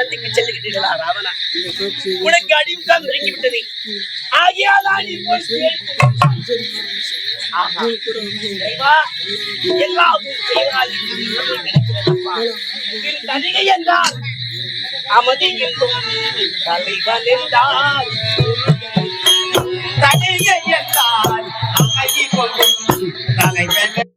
சந்திக்க செல்லுகின்றீர்களா? ராவணா உனக்கு அடிவுதான் நெருங்கி விட்டது நீ போய் என்றால் அமதி என்றும் தலைவன் என்றால் தனிகை என்றால் அமைதி கொள்ளும் தலைவன்.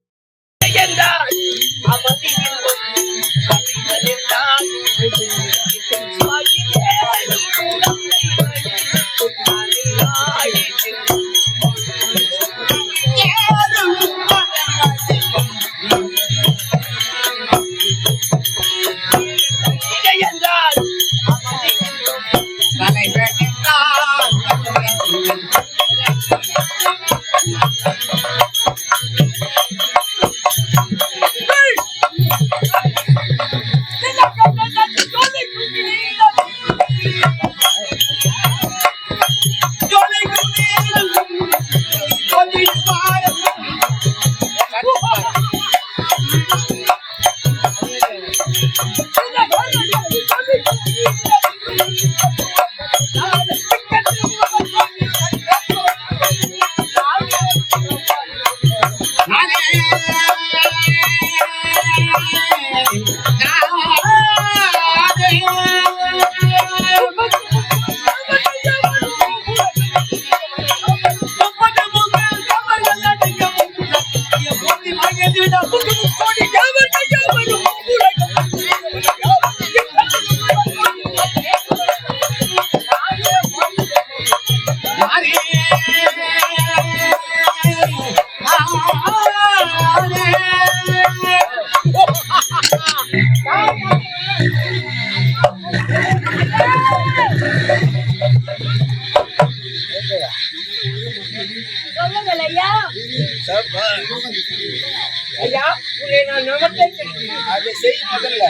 முதல்ல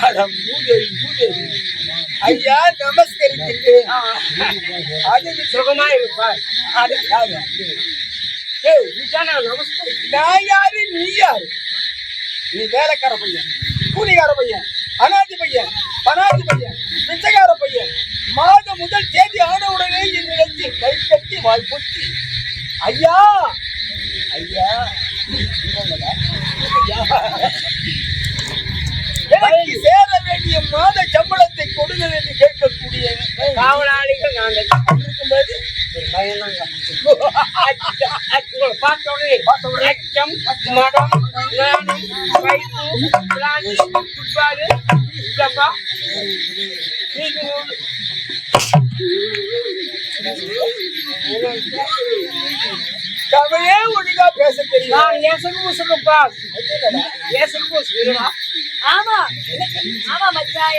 அட மூதேவி மூதேவி. ஐயா நமஸ்கரிக்கின்றேன் அது சுகமா இருப்பார் அது யாரு? ஏய் நீதான் நான் நமஸ்கரி நான் யாரு? நீ யாரு? நீ வேலைக்கார பையன் கூலிக்கார பையன் அனாதி பையன் பனாதி பையன் பிச்சைக்கார பையன். மாதம் முதல் தேதி ஆனவுடனே உடனே என் நிலத்தில் கை கட்டி வாய் பொத்தி. ஐயா! ஐயா! ஐயா. வேண்டிய மாத சம்பளத்தை கொடுங்கள் என்று கேட்கக்கூடிய காவலாளிகள் நாங்கள். இருக்கும்போது ஒரு பயந்தாங்க உங்களை பார்த்த உடனே பார்த்த உடனே அச்சம் மடம் நாணம் வயிற்று இல்லப்பா நீங்க தமிழே ஒழுங்கா பேச தெரியும் நான் ஏசன் பூசுக்கப்பா ஏசன் பூசு ஆமா. ஆமா மச்சான்.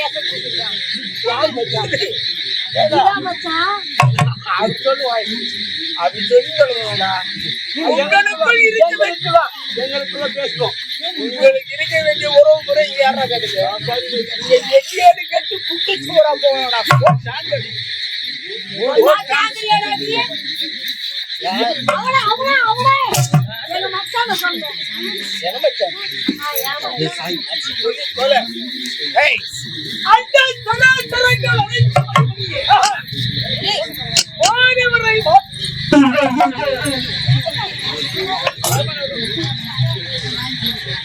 யார் மச்சான்? இதான் மச்சான். அது சொல்லுவாய் அப்படி சொல்லுங்களா உங்களுக்குள் இருக்க வேண்டிய எங்களுக்குள்ள பேசுவோம். உங்களுக்கு இருக்க வேண்டிய உறவு முறை இங்க யாரா கேட்டுங்க நீங்க எங்கேயாவது கட்டு குட்டி சூறா போகணும்டா போ, சாந்தடி. பாக்காதீங்களா நீ? அவன அவன அவன. வானவரை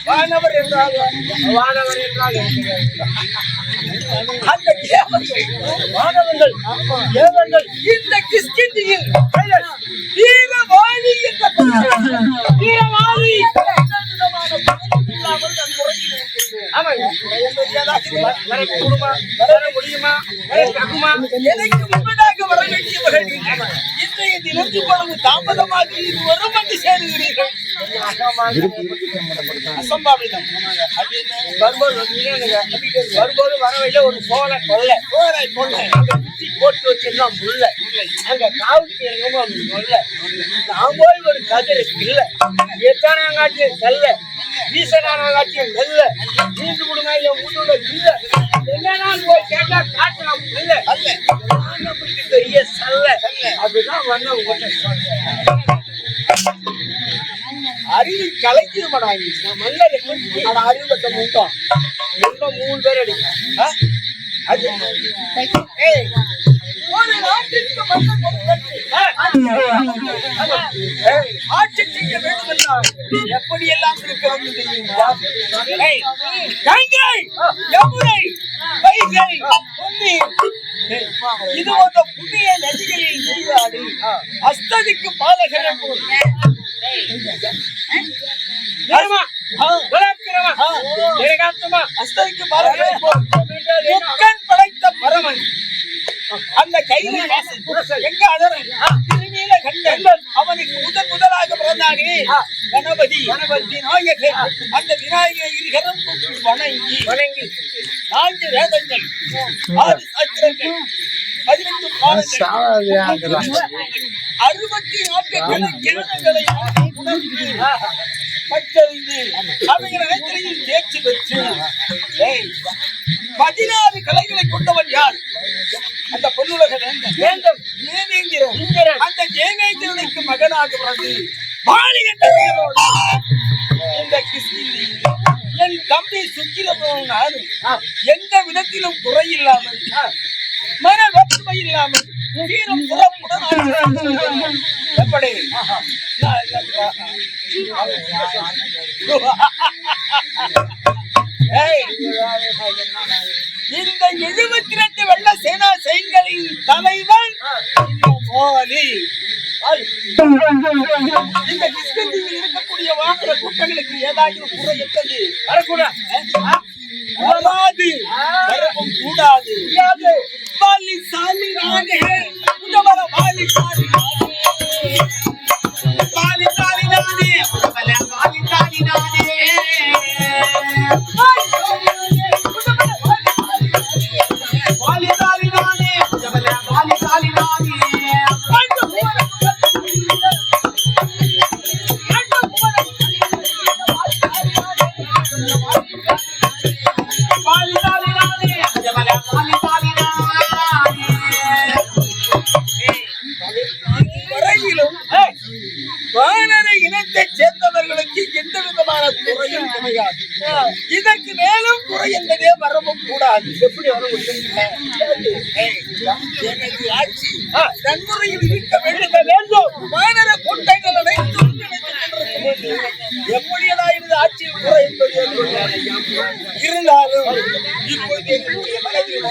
வானவர் என்றால் வானவர் என்றால் அந்த தேவர்கள் வானவர்கள் தேவர்கள் இந்த கிஸ்கிந்தியில் வர கூடுமா வர முடியுமா வர தகுமா எனக்கு முன்பதாக வர வேண்டியவர்கள் இன்றைய தினம் இவ்வளவு தாமதமாக இருவரும் வந்து சேருகிறீர்கள். அசம்பாவிதம். வரும்போது வரும்போது வர வழியில ஒரு சோலை கொல்லை. போரை கொள்ளை. அங்க குத்தி போட்டு வச்சிருந்தோம் முல்ல. அங்க காவுக்கு எங்கமோ முல்ல நான் போய் ஒரு கதிரை இல்ல எத்தனாங்காட்டியும் செல்ல வீசனாங்காட்டியும் நெல்ல நீண்டு விடுமா இல்ல முன்னுள்ள இல்ல. என்ன போய் கேட்டா அல்ல. நம்மளுக்கு பெரிய சல்ல. அப்படிதான் வந்து அறிவு நான் மல்லர் அட அறிவு கட்ட முட்டம் எங்க மூணு பேர் அடிக்கும் ஆ? அது ஒரு நாட்டிற்கு ஆட்சி செய்ய வேண்டும் என்றால் எப்படி எல்லாம் இருக்க வேண்டும் தெரியுமா? கங்கை, யமுனை, வைகை, பொன்னி, இது போன்ற புண்ணிய நதிகளில் நீராடி அஸ்ததிக்கு பாலகரம் அஸ்ததிக்கு முக்கன் படைத்த பரமன். அந்த கையில எங்க அதரன் கண்டன் அவனுக்கு முதன் முதலாக பிறந்தானே? கணபதி. கணபதி. விநாயகர். அந்த விநாயகரை இருகரம் வணங்கி வணங்கி. நான்கு வேதங்கள் ஆறு சாஸ்திரங்கள் பதினெட்டு அறுபத்தி நான்கு கணக்கிழமைகளை உணர்ந்து பற்றறிந்து அவைகள் அனைத்திலையும் தேர்ச்சி பெற்று பதினாறு கலைகளை கொண்டவன் யார்? அந்த பொன்னுலக வேந்தன். வேண்டும் ஏனேந்திரன் இந்திரன். அந்த ஜெயமேந்திரனுக்கு மகனாக பிறந்து இந்த என் தம்பி சுக்கிரபுரம் நானும் எந்த விதத்திலும் மன வேற்றுமை இல்லாமல் வீரம் புறமுடன் ஆடுகிறான். எப்படி? இந்த எழுபத்தி ரெண்டு வெள்ள சேனா செயல்களின் தலைவன். வாலி. இந்த கிஷ்கிந்தியில் இருக்கக்கூடிய வாகன கூட்டங்களுக்கு ஏதாவது குறை எட்டது. வரக்கூடாது வராது கூடாது. வாலி சாலி வாலி வானர இனத்தைச் சேர்ந்தவர்களுக்கு எந்த விதமான குறையும் கிடையாது. இதற்கு மேலும் குறை என்பதே வரவும் கூடாது. எப்படி வர எனது ஆட்சி நன்முறையில் இருக்க வேண்டும். வேண்டும். வானர கூட்டங்கள் அனைத்தும் எனது ஆட்சியில் குறை என்பது? இருந்தாலும் இப்பொழுது என்னுடைய மனதில்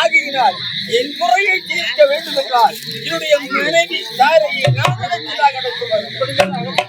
ஆகையினால் என் குறையை தீர்க்க வேண்டும் என்றால் என்னுடைய மனைவி தாரையை நான் நடத்தியாக நடத்துவார்